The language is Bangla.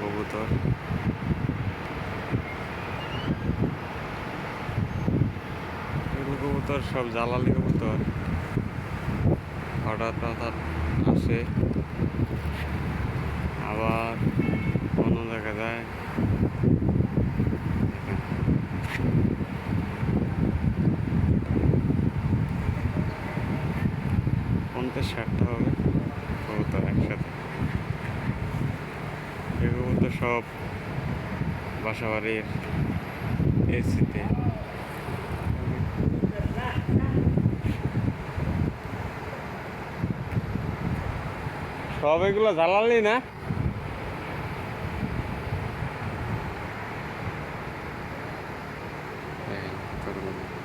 কবুতর কবুতর সব জ্বালালি কবুতর হঠাৎ হঠাৎ আসে। আবার অন্য জায়গায় যায়। পঞ্চাশ ষাটটা হবে। এগুলো তো সব বাসাবাড়ির এসিতে সব এগুলো জ্বালালি না Thank you.